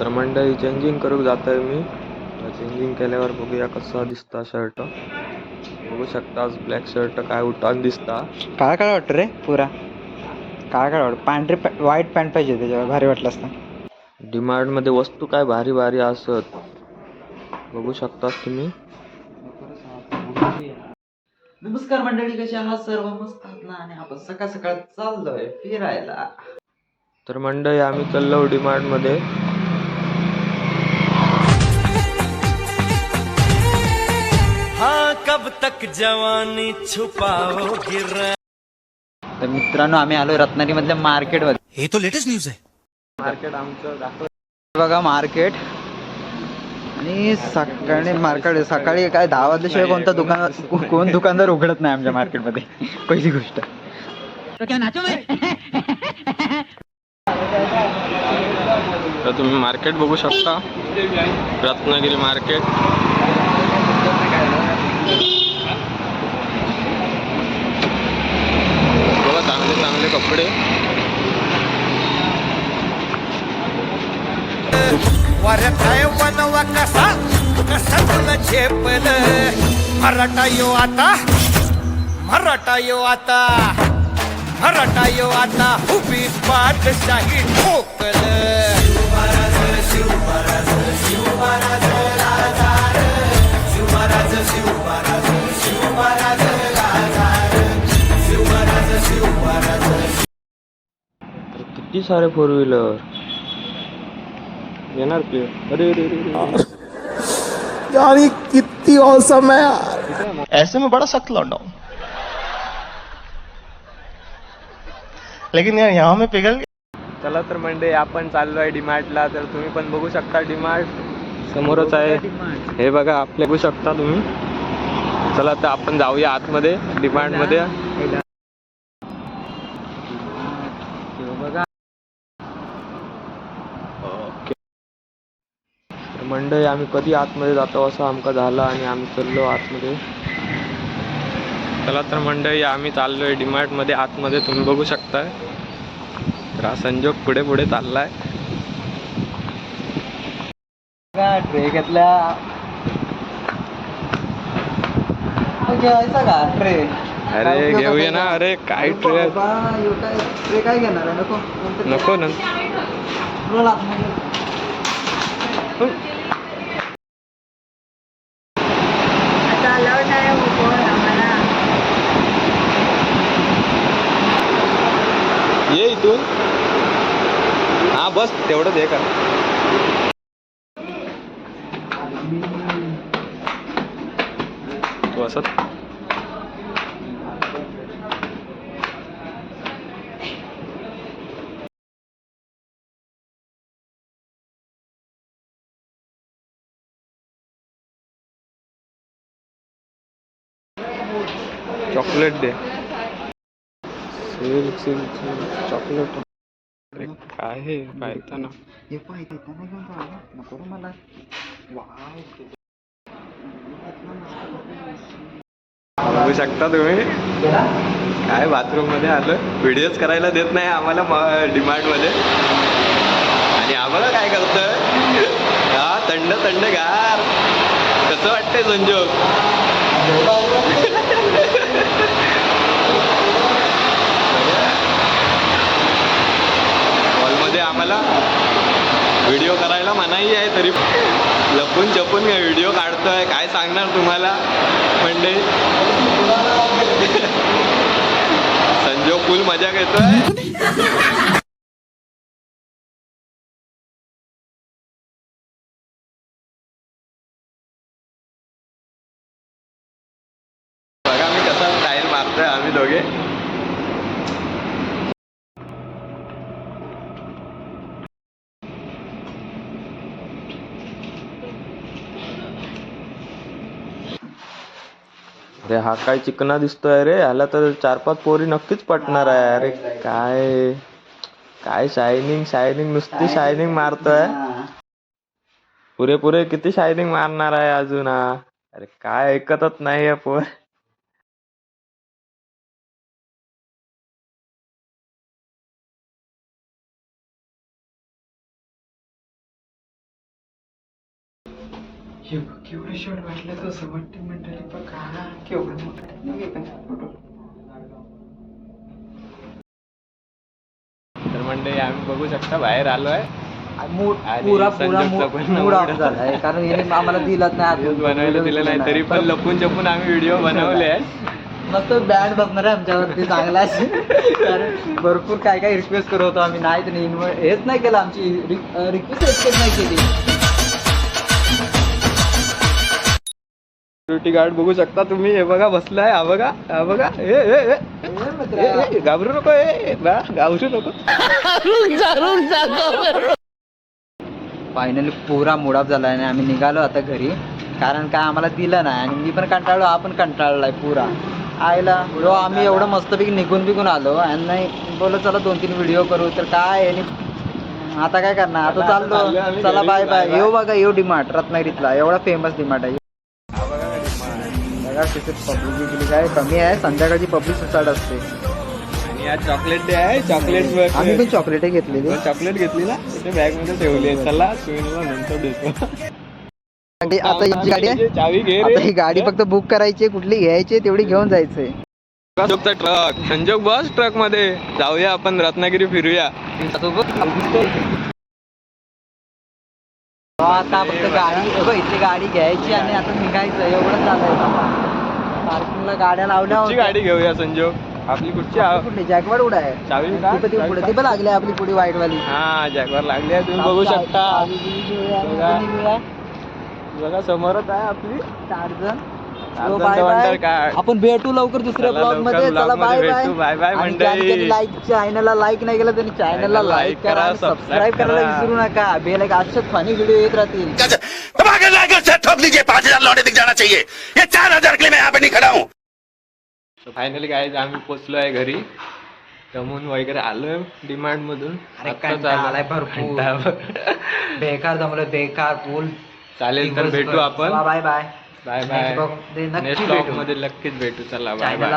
तर मंडळी चेंजिंग करूक जातोय मी. चेंजिंग केल्यावर बघूया कसा दिसता शर्ट बघू शकता ब्लॅक शर्ट काय उठान दिसता. काय काय वाटतं रे पुरा. काय काय वाटतं. पांढरी व्हाईट पॅन्ट पाहिजे त्याच्यावर भारी वाटलं असतं. डिमांडमध्ये वस्तू काय भारी भारी असत. बघू शकता तुम्ही. नमस्कार मंडळी कसे आहात? सर्व मस्त आहात ना? आणि आपण सकाळ सकाळ चाललोय फिरायला. तर मंडळी आम्ही चाललो डिमांड कब तक जवानी छुपाओगे रे तर मित्रांनो आम्ही आलोय रत्नागिरी मधल्या मार्केटमध्ये ये तो लेटेस्ट न्यूज है मार्केट आमचं दाखव बघा मार्केट. आणि सकाळी मार्केट सकाळी काय दहा वाजल्याशिवाय कोणता दुकान कोण दुकानदार उघडत नाही आमच्या मार्केटमध्ये. पहिली गोष्ट. तर तुम्ही मार्केट बघू शकता. रत्नागिरी मार्केट बघा चांगले चांगले कपडे वरठाय कसा कसा तुला झेपल? मराठा यो आता मराठा यो आता मराठा यो आता उभी पाठशाही ठोकल. तर किती सारे फोर व्हीलर येणार की? अरे अरे अरे, यार ये कितनी औसम है यार. ऐसे में बड़ा सख्त लौंडा हूं। लेकिन यार यहाँ में पिघल चला तर मंडे आपण चाललोय डिमार्टला तर तुम्ही पण बघू शकता डिमार्ट. समोरच आहे. हे बघा आपले बघू शकता तुम्ही. चला तर आपण जाऊया आतमध्ये डिमार्टमध्ये बघा ओके तर मंडळी आम्ही कधी आतमध्ये जातो असं आमका झालं आणि आम्ही चाललो आतमध्ये. चला तर मंडळी आम्ही चाललोय डिमार्टमध्ये. आतमध्ये तुम्ही बघू शकताय. तर हा संजोग पुढे पुढे चाललाय. ट्रे घेतल्या. घ्यायचा का ट्रे? अरे घेऊया ना. अरे काय ट्रे? ट्रे काय घेणार आहे? नको. नको ना रोल आतमध्ये. आता अलाउड नाही आहे फोन आम्हाला तू? हा बस तेवढंच हे कर. तू असत चॉकलेट दे. Silk silk chocolate. अरे काय हे? हे नाही घेऊन जाऊ. नको रे मला. वाव. बघू शकता तुम्ही. काय बाथरूममध्ये आलं? व्हिडिओज करायला देत नाही आम्हाला डिमांडमध्ये. आणि आम्हाला काय करतोय? हा थंड थंड गार. कसं वाटतंय संजोग हॉलमध्ये आम्हाला व्हिडिओ करायला मनाई आहे तरी लपून छपून काय व्हिडिओ काढतोय. काय सांगणार तुम्हाला? म्हणजे? संजोग फुल मजा घेतोय. बघा मी कसा स्टाईल मारतोय आम्ही दोघे. अरे हा काय चिकना दिसतोय रे. ह्याला तर चार पाच पोरी नक्कीच पटणार आहे. अरे काय काय शायनिंग शायनिंग नुसती शायनिंग मारतोय. पुरे पुरे किती शायनिंग मारणार आहे अजून हा. अरे काय ऐकतच नाही पोर. हे बघ केवढं शॉर्ट वाटलं तर असं वाटतं बघा केवढं मोठं नाही फोटो. तर म्हणजे आम्ही बघू शकता बाहेर आलोय. मूड आणि पुरा पुरा संजोगचा पण मूड ऑफ मूड. झालाय कारण याने आम्हाला दिलाच नाही. बनवायला दिलं नाही तरी पण लपून जपून आम्ही व्हिडिओ बनवले आहेत. मस्त बँड बसणार आहे आमच्यावरती चांगला कारण भरपूर काय काय रिक्वेस्ट करत होतो आम्ही. नाही तर इन्व्ह हेच नाही केलं आमची. रिक्वेस्ट एक्सेप्ट नाही केली. सिक्युरिटी गार्ड बघू शकता तुम्ही. हे बघा बसलाय. हा बघा हा बघा. ए, घाबरू नको ए बा घाबरू नको. फायनली पुरा मूड ऑफ झाला आणि आम्ही निघालो आता घरी. कारण काय आम्हाला दिलं नाही आणि मी पण कंटाळलो हा पण कंटाळलाय पुरा. आयला जो आम्ही एवढं मस्तपैकी निघून बिघून आलो आणि नाही बोललो चला दोन तीन व्हिडिओ करू. तर काय आहे? आता काय करणार? आता चाललो. आम्ही चला घरी. Bye bye bye. येऊ बघा येऊ डिमार्ट रत्नागिरीतला. एवढा फेमस डिमार्ट आहे. बघा तिथे पब्लिक गेली काय? कमी आहे संध्याकाळची पब्लिक सुसाट असते. आणि आज चॉकलेट डे आहे चॉकलेट आम्ही पण चॉकलेट घेतलेली. चॉकलेट घेतली ना? इथे बॅगमध्ये ठेवली आहे. चला सुनीलला नंतर देतो. आता ही गाडी आहे चावी घे आता ही गाडी फक्त बुक करायची कुठली घ्यायची तेवढी घेऊन जायचंय. ट्रक संजोग बस ट्रकमध्ये. जाऊया आपण रत्नागिरी फिरूया. हो, आता फक्त गाडी बघ इथे गाडी घ्यायची आणि आता निघायचं एवढं चालायचं. पार्किंगला गाड्या लावल्या कुठची गाडी घेऊया संजोग आपली कुठची आ- कुठली? जॅकवाड उडा आहे? चावी ती पण ती पुढे ती पण लागली आपली पुढे व्हाईट वाली हा जॅकवर लागली आहे तुम्ही बघू शकता. बघा. बघा समोरच आहे आपली. चार जण. जण बाय बाय. काय? आपण भेटू लवकर दुसऱ्या ब्लॉगमध्ये. चला बाय बाय आणि मंडळी. ज्यांनी ज्यांनी लाईक चॅनलला लाईक नाही केलं त्यांनी चॅनलला Channel ला लाईक करा करा, सबस्क्राईब subscribe करायला करा. विसरू नका. बेल एक अशाच फनी व्हिडिओ येत राहतील. धमाके लाकर से ठोक दीजिए. पाँच हजार लौटे दिख जाना चाहिए. ये चार हजार के लिए मैं यहाँ पे नहीं खड़ा हूँ. फायनली काय आम्ही पोचलो आहे घरी. जमून वगैरे आलोय डिमांड मधून. अरे आत्ताच कंटाळा आलो. आलाय भरपूर. कंटाळा. बेकार जमलं बेकार. बोल. चालेल तर भेटू आपण. Bye bye bye bye next blog. मध्ये नक्कीच भेटू. चला बाय बाय